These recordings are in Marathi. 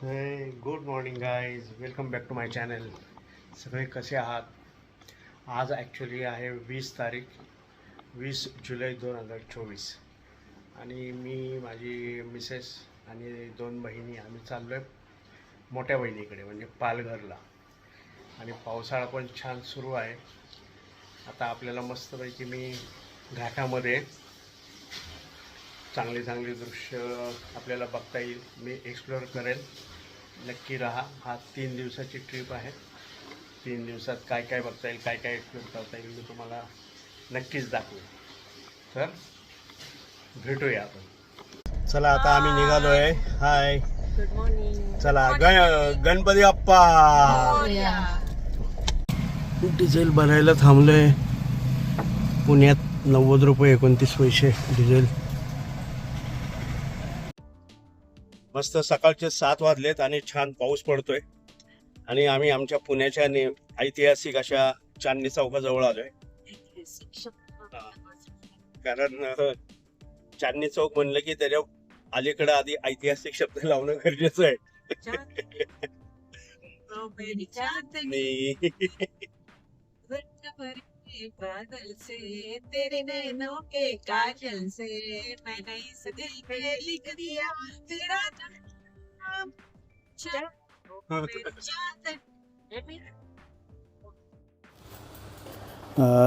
Good morning guys welcome back to my channel सगळे कसे आहात? आज ॲक्च्युली आहे वीस तारीख वीस जुलै दोन हजार चोवीस. आणि मी माझी मिसेस आणि दोन बहिणी आम्ही चाललो आहे मोठ्या बहिणीकडे म्हणजे पालघरला. आणि पावसाळा पण छान सुरू आहे. आता आपल्याला मस्तपैकी मी घाटामध्ये चांगली चांगली दृश्य आपल्याला बघता येईल. मी एक्सप्लोअर करेन नक्की राहा. हा तीन दिवसाची ट्रिप आहे. तीन दिवसात काय काय बघता येईल काय काय एक्सप्लोअर करता येईल मी तुम्हाला नक्कीच दाखवेन तर भेटूया आपण. चला आता आम्ही निघालो आहे हाय गुड मॉर्निंग चला गण गणपती बाप्पा. डिझेल भरायला थांबलोय. पुण्यात नव्वद रुपये एकोणतीस पैसे डिझेल. मस्त सकाळचे सात वाजलेत आणि छान पाऊस पडतोय. आणि आम्ही आमच्या पुण्याच्या ऐतिहासिक अशा चांदणी चौकाजवळ आलोय. कारण चांदणी चौक म्हणलं की त्याच्या अलीकडे आधी ऐतिहासिक शब्द लावणं गरजेचं आहे. बादल से तेरे नैनों के काजल से मैंने इस दिल पे लिख दिया तेरा नाम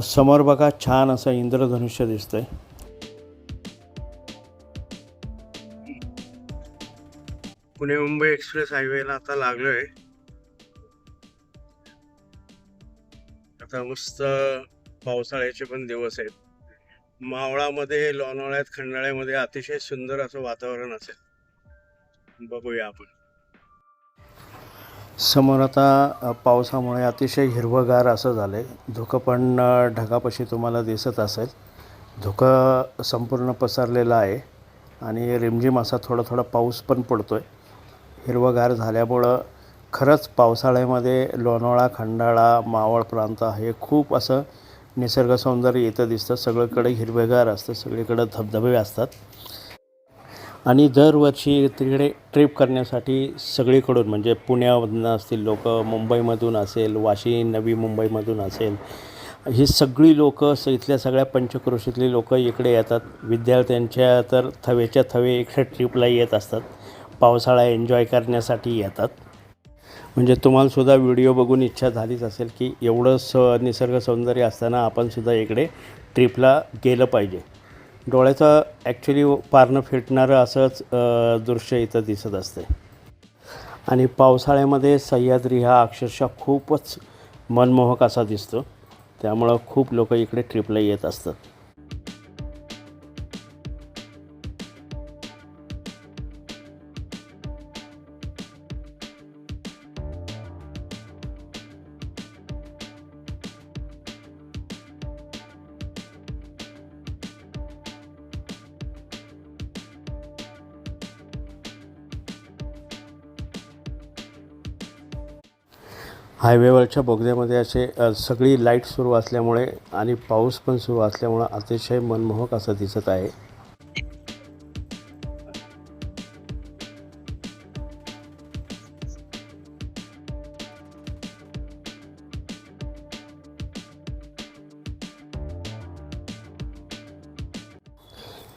समोर बघा छान असं इंद्रधनुष्य दिसतंय. पुणे मुंबई एक्सप्रेस हायवेला आता लागलोय. आता मस्त पावसाळ्याचे पण दिवस आहेत. मावळामध्ये लोणावळ्यात खंडाळ्यामध्ये अतिशय सुंदर असं वातावरण असेल. बघूया आपण. समोर आता पावसामुळे अतिशय हिरवगार असं झालं आहे धुकं पण ढगापाशी तुम्हाला दिसत असेल. धुकं संपूर्ण पसरलेलं आहे आणि रिमझिम असा थोडा थोडा पाऊस पण पडतो आहे हिरवगार झाल्यामुळं खरंच पावसाळ्यामध्ये लोणावळा खंडाळा मावळ प्रांत हे खूप असं निसर्ग सौंदर्य इथं दिसतं. सगळीकडे हिरवेगार असतं. सगळीकडे धबधबे असतात. आणि दरवर्षी तिकडे ट्रिप करण्यासाठी सगळीकडून म्हणजे पुण्यामधून असतील लोक मुंबईमधून असेल वाशी नवी मुंबईमधून असेल ही सगळी लोक इथल्या सगळ्या पंचक्रोशीतली लोक इकडे येतात. विद्यार्थ्यांच्या तर थवेच्या थवे इकडे ट्रिपला येत असतात. पावसाळा एन्जॉय करण्यासाठी येतात. म्हणजे तुम्हालासुद्धा व्हिडिओ बघून इच्छा झालीच असेल की एवढं स निसर्ग सौंदर्य असताना आपणसुद्धा इकडे ट्रिपला गेलं पाहिजे. डोळ्याचं ॲक्च्युली पारणं फिटणारं असंच दृश्य इथं दिसत असते. आणि पावसाळ्यामध्ये सह्याद्री हा अक्षरशः खूपच मनमोहक असा दिसतो. त्यामुळं खूप लोक इकडे ट्रिपला येत असतात. हायवेवरच्या बोगद्यामध्ये असे सगळी लाइट सुरू असल्यामुळे आणि पाऊस पण सुरू असल्यामुळं अतिशय मनमोहक असं दिसत आहे.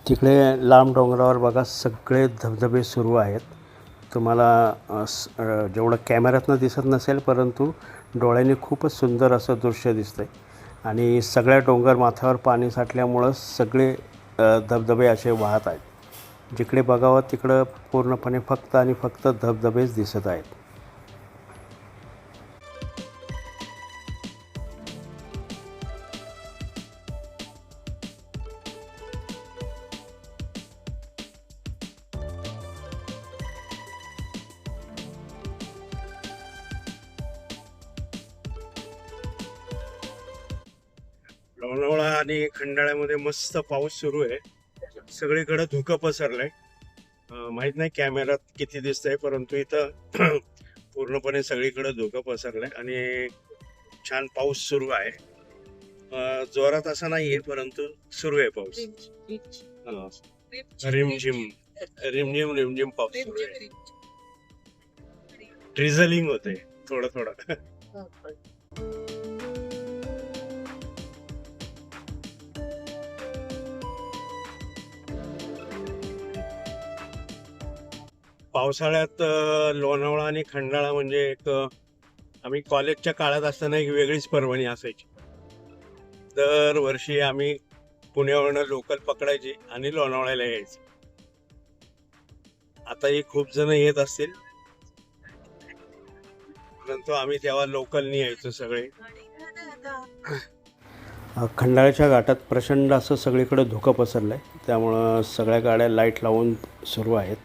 तिकडे लांब डोंगरावर बघा सगळे धबधबे सुरू आहेत. तुम्हाला स- जेवढं कॅमेऱ्यातनं दिसत नसेल परंतु डोळ्यांनी खूपच सुंदर असं दृश्य दिसतं आहे आणि सगळ्या डोंगर माथ्यावर पाणी साठल्यामुळं सगळे धबधबे असे वाहत आहेत. जिकडे बघावं तिकडं पूर्णपणे फक्त आणि फक्त धबधबेच दिसत आहेत. मस्त पाऊस सुरू आहे. सगळीकडे धुकं पसरलंय. माहीत नाही कॅमेऱ्यात किती दिसतंय परंतु इथं पूर्णपणे सगळीकडे धुकं पसरलंय आणि छान पाऊस सुरू आहे. जोरात असा नाहीये परंतु सुरू आहे पाऊस. रिमझिम रिमझिम रिमझिम पाऊस सुरू आहे. ट्रिझलिंग होते थोडं थोडं. पावसाळ्यात लोणावळा आणि खंडाळा म्हणजे एक आम्ही कॉलेजच्या काळात असताना एक वेगळीच पर्वणी असायची. दरवर्षी आम्ही पुण्यावरनं लोकल पकडायची आणि लोणावळ्याला यायचं. आताही खूप जण येत असतील. परंतु आम्ही तेव्हा लोकलनी यायचो सगळे. खंडाळ्याच्या घाटात प्रचंड असं सगळीकडे धुकं पसरलं आहे त्यामुळं सगळ्या गाड्या लाइट लावून सुरू आहेत.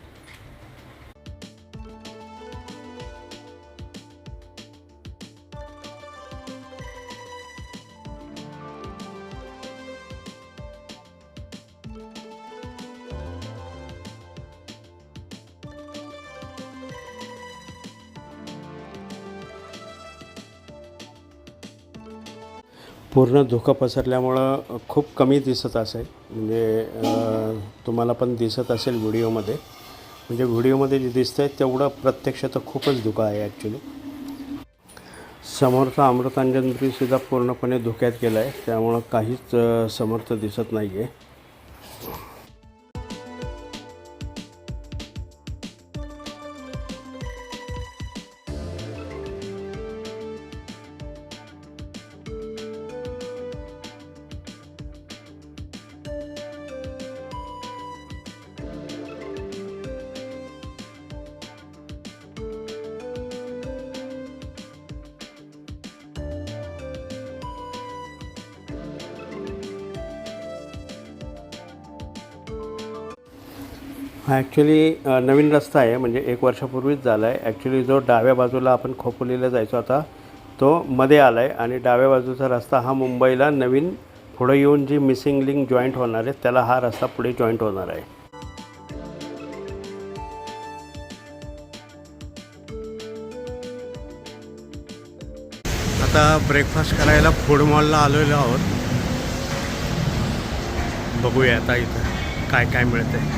पूर्ण धुकं पसरल्यामुळं खूप कमी दिसत असेल. म्हणजे तुम्हाला पण दिसत असेल व्हिडिओमध्ये. म्हणजे व्हिडिओमध्ये जे दिसतं आहे तेवढं प्रत्यक्ष तर खूपच धुकं आहे ॲक्च्युली समोरचा अमृतांजनपुरीसुद्धा पूर्णपणे धुक्यात गेला आहे त्यामुळं काहीच समर्थ दिसत नाही आहे हा ॲक्च्युली नवीन रस्ता आहे. म्हणजे एक वर्षापूर्वीच झाला आहे ॲक्च्युली जो डाव्या बाजूला आपण खोपोलीला जायचो आता तो मध्ये आला आहे आणि डाव्या बाजूचा रस्ता हा मुंबईला नवीन पुढे येऊन जी मिसिंग लिंक जॉईंट होणार आहे त्याला हा रस्ता पुढे जॉईंट होणार आहे. आता ब्रेकफास्ट करायला फूड मॉलला आलेलो आहोत. बघूया आता इथं काय काय मिळतंय.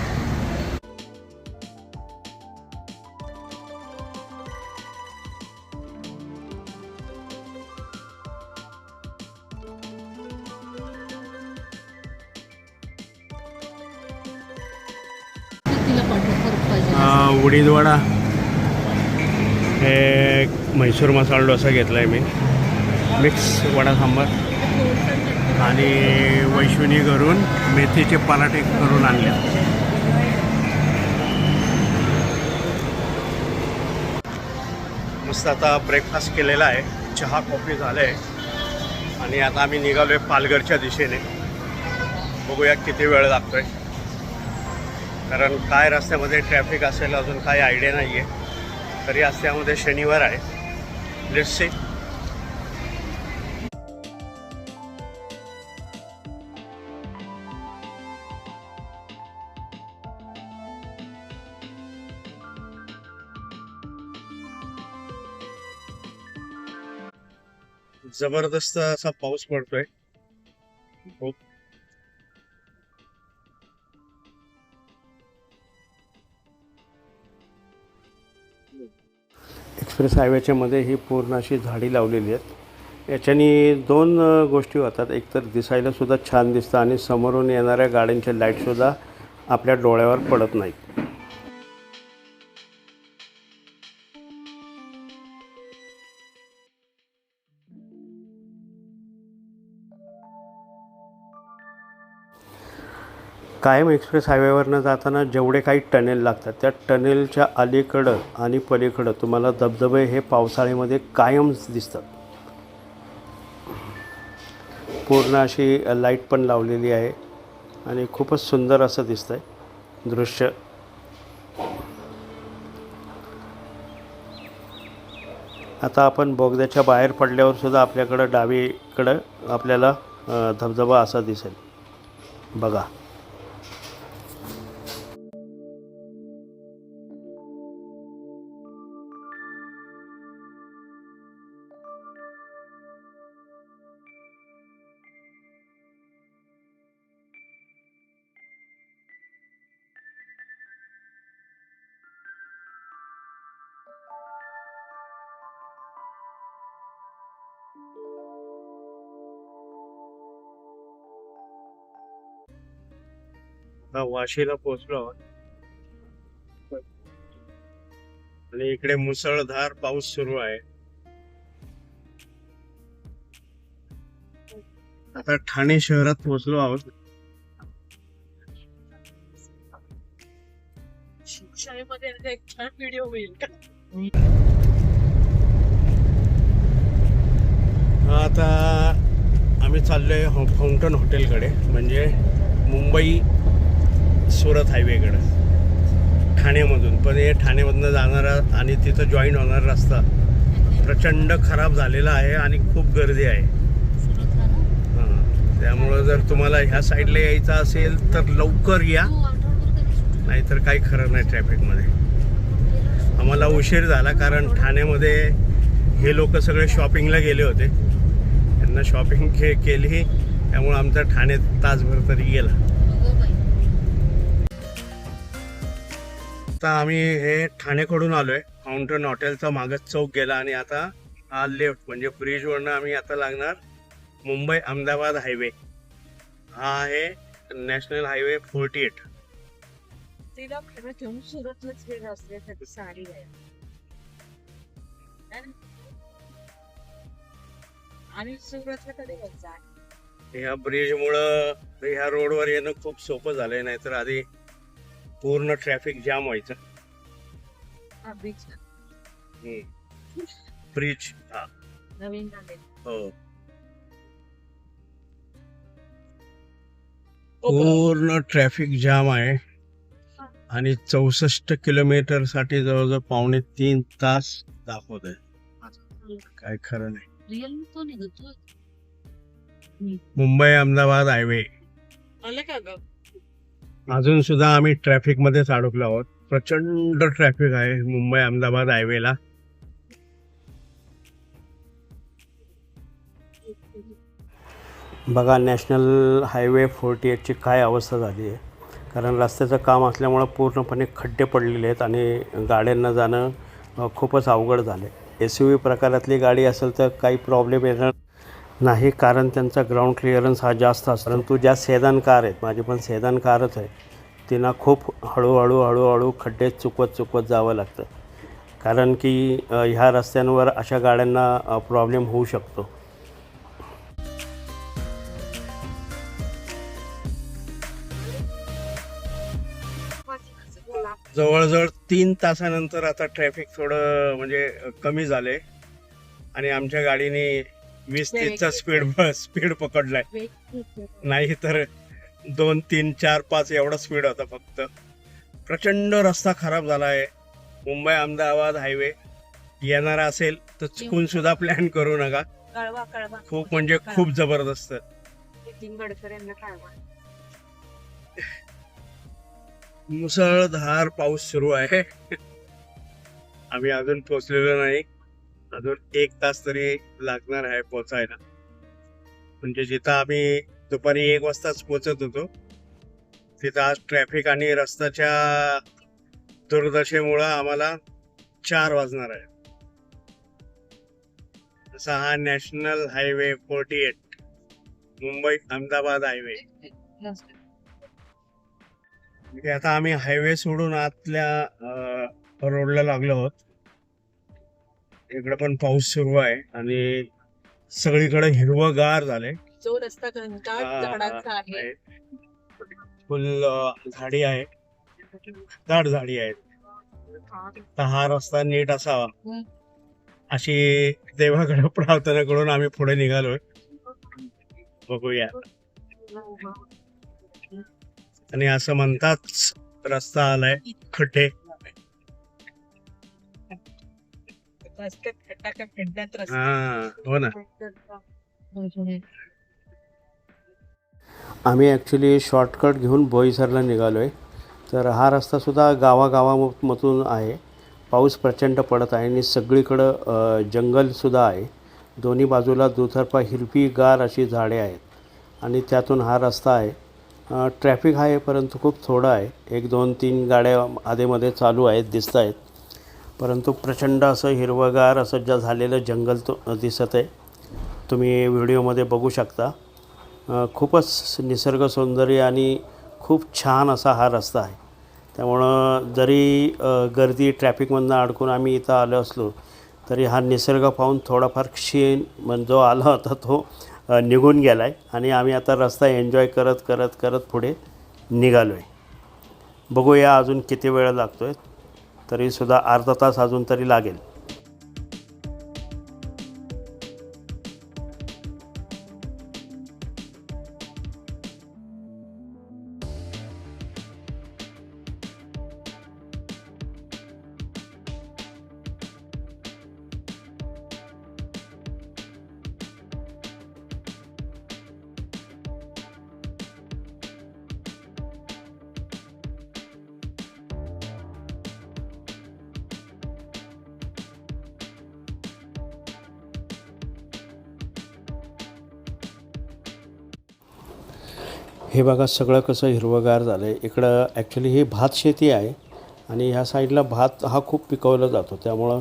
उडीदवडा. हे म्हैसूर मसाला डोसा घेतला आहे मी. मिक्स वडा सांबार. आणि वैशुनी करून मेथीचे पराठे करून आणले. मस्त आता ब्रेकफास्ट केलेला आहे. चहा कॉफी झालं आहे आणि आता आम्ही निघालो आहे पालघरच्या दिशेने. बघूया किती वेळ लागतो आहे कारण काय रस्त्यामध्ये ट्रॅफिक असेल अजून काही आयडिया नाही आहे तरी रस्त्यामध्ये शनिवार आहे. लेट्स सी जबरदस्त असा पाऊस पडतोय. खूप एक्सप्रेस हायवेच्यामध्ये ही पूर्ण अशी झाडी लावलेली आहेत. याच्याने दोन गोष्टी होतात. एकतर दिसायलासुद्धा छान दिसतं आणि समोरून येणाऱ्या गाड्यांचे लाईटसुद्धा आपल्या डोळ्यावर पडत नाहीत. कायम एक्सप्रेस हायवेवरनं जाताना जेवढे काही टनेल लागतात त्या टनेलच्या अलीकडं आणि पलीकडं तुम्हाला धबधबे हे पावसाळ्यामध्ये कायम दिसतात. पूर्ण अशी लाइट पण लावलेली आहे आणि खूपच सुंदर असं दिसतं आहे दृश्य. आता आपण बोगद्याच्या बाहेर पडल्यावर सुद्धा आपल्याकडं डावीकडं आपल्याला धबधबा असा दिसेल. बघा. वाशीला पोहोचलो आहोत. आणि इकडे मुसळधार पाऊस सुरू आहे. आता ठाणे शहरात पोहोचलो आहोत. शिवशाहीमध्ये याचा एक छान व्हिडिओ होईल. का आता आम्ही चाललोय फाउंटन हॉटेलकडे. म्हणजे मुंबई सुरत हायवेकडे. ठाण्यामधून पण हे ठाण्यामधनं जाणारा आणि तिथं जॉईन होणारा रस्ता प्रचंड खराब झालेला आहे आणि खूप गर्दी आहे. हां. त्यामुळं जर तुम्हाला ह्या साईडला यायचं असेल तर लवकर या. नाहीतर काही खरं नाही ट्रॅफिकमध्ये. आम्हाला उशीर झाला कारण ठाण्यामध्ये हे लोक सगळे शॉपिंगला गेले होते. त्यांना शॉपिंग के केली. त्यामुळे आमचा ठाण्यात तासभर तरी गेला. आता आम्ही हे ठाणेकडून आलोय. फाउंटन हॉटेलचा मागच चौक गेला आणि आता हा लेफ्ट म्हणजे ब्रिजवरनं आम्ही आता लागणार मुंबई अहमदाबाद हायवे हा आहे नॅशनल हायवे फोर्टी एट तिला खरं घेऊन सुरतलाच गेलं असल्यासाठी साडी आहे. ना? आणि सुरतला कधी ह्या ब्रिजमुळं ह्या रोडवर येणं खूप सोपं झालंय नाहीतर आधी पूर्ण ट्रॅफिक जाम व्हायचं. ब्रिज हा. नवीन झाले. हो. पूर्ण ट्रॅफिक जाम आहे. आणि चौसष्ट किलोमीटरसाठी जवळजवळ पावणे तीन तास दाखवत आहे. काय खरं नाही. रिअल तो निघतो मुंबई अहमदाबाद हायवे. आलं का ग? अजून सुद्धा आम्ही ट्रॅफिक मध्येच अडकलो आहोत. प्रचंड ट्रॅफिक आहे मुंबई अहमदाबाद हायवेला. बघा नॅशनल हायवे फोर्टी एटची काय अवस्था झाली आहे. कारण रस्त्याचं काम असल्यामुळं पूर्णपणे खड्डे पडलेले आहेत आणि गाड्यांना जाणं खूपच अवघड झालं आहे एस यू व्ही प्रकारातली गाडी असेल तर काही प्रॉब्लेम येणार नाही कारण त्यांचा ग्राउंड क्लिअरन्स हा जास्त असतो. परंतु ज्या सेदान कार आहेत माझी पण सेदान कारच आहे तिला खूप हळूहळू हळूहळू खड्डे चुकवत चुकवत जावं लागतं. कारण की ह्या रस्त्यांवर अशा गाड्यांना प्रॉब्लेम होऊ शकतो. जवळजवळ तीन तासानंतर आता ट्रॅफिक थोडं म्हणजे कमी झाले आणि आमच्या गाडीने वीस तीसचा स्पीड स्पीड पकडलाय. नाही तर दोन तीन चार पाच एवढा स्पीड होता फक्त. प्रचंड रस्ता खराब झाला आहे मुंबई अहमदाबाद हायवे येणारा असेल तर चुकून सुद्धा प्लॅन करू नका. खूप म्हणजे खूप जबरदस्त. मुसळधार पाऊस सुरू आहे. आम्ही अजून पोचलेलो नाही. अजून एक तास तरी लागणार आहे पोचायला म्हणजे जिथं आम्ही दुपारी एक वाजताच पोचत होतो तिथं आज ट्रॅफिक आणि रस्त्याच्या दुर्दशेमुळं आम्हाला चार वाजणार आहे. असा हा national highway forty eight Mumbai Ahmedabad highway. म्हणजे आता आम्ही हायवे सोडून आतल्या रोडला लागलो आहोत. इकडे पण पाऊस सुरू आहे आणि सगळीकडे हिरवगार झाले जो रस्ता घनदाट झाडांचा आहे. फुल झाडी आहे. दाट झाडी आहेत. तर हा रस्ता नीट असावा. अशी देवाकडे प्रार्थना करून आम्ही पुढे निघालोय. बघूया. आणि असं म्हणताच रस्ता आलाय खड्डे. रस्त्यात खड्डा का खड्ड्यात रस्ता हा हो ना. आम्ही ॲक्च्युली शॉर्टकट घेऊन बोईसरला निघालो आहे तर हा रस्तासुद्धा गावागावामधून आहे. पाऊस प्रचंड पडत आहे आणि सगळीकडं जंगलसुद्धा आहे. दोन्ही बाजूला दुतर्फा हिरवीगार अशी झाडे आहेत आणि त्यातून हा रस्ता आहे. ट्रॅफिक आहे परंतु खूप थोडं आहे. एक दोन तीन गाड्या आधेमध्ये चालू आहेत दिसत आहेत परंतु प्रचंड असं हिरवगार असं ज्या झालेलं जंगल तो दिसत आहे तुम्ही व्हिडिओमध्ये बघू शकता. खूपच निसर्ग सौंदर्य आणि खूप छान असा हा रस्ता आहे. त्यामुळं जरी गर्दी ट्रॅफिकमधनं अडकून आम्ही इथं आलो असलो तरी हा निसर्ग पाहून थोडाफार क्षीण म्हणजे जो आला होता तो निघून गेला आहे आणि आम्ही आता रस्ता एन्जॉय करत करत करत पुढे निघालो आहे बघूया अजून किती वेळ लागतो आहे तरीसुद्धा अर्धा तास अजून तरी लागेल. हे बघा सगळं कसं हिरवंगार झालं आहे इकडं ॲक्च्युली ही भात शेती आहे आणि ह्या साईडला भात हा खूप पिकवला जातो. त्यामुळं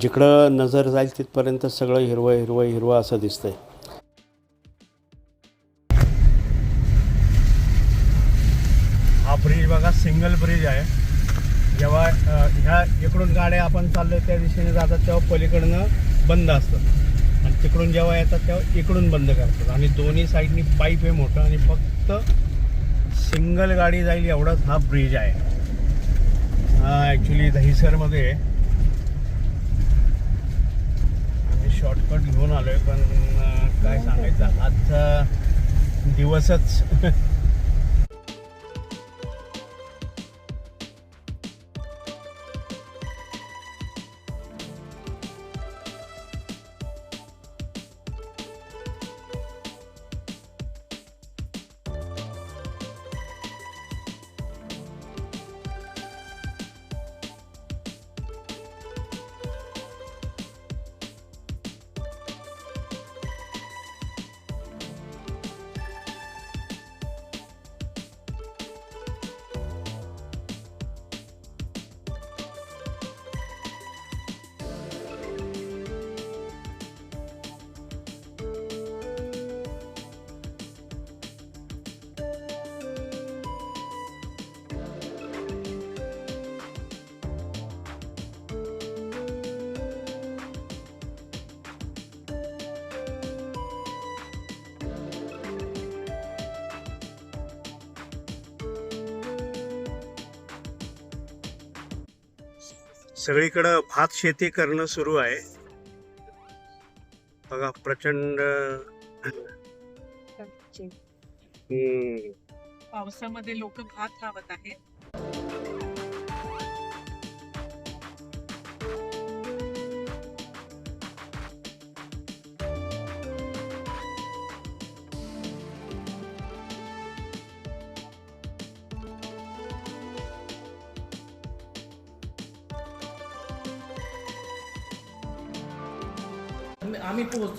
जिकडं नजर जाईल तिथपर्यंत सगळं हिरवं हिरवं हिरवं असं दिसतंय. हा ब्रिज बघा सिंगल ब्रिज आहे. जेव्हा ह्या इकडून गाड्या आपण चाललो त्या दिशेने जातात तेव्हा पलीकडनं बंद असतात आणि तिकडून जेव्हा येतात तेव्हा इकडून बंद करतात. आणि दोन्ही साईडनी पाईप आहे मोठं आणि फक्त फक्त सिंगल गाडी जाईल एवढाच हा ब्रिज आहे. हा ॲक्च्युली दहिसरमध्ये आम्ही शॉर्टकट घेऊन आलो आहे पण काय सांगायचं? आजचा दिवसच सगळीकडं भात शेती करणं सुरू आहे. बघा प्रचंड हम्म, पावसामध्ये लोक भात लावत आहेत.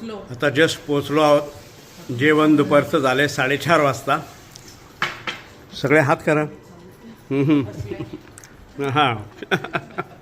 पोचलो आता जस्ट पोचलो आहोत. जेवण दुपारचं झालं साडेचार वाजता. सगळे हात करा. हां.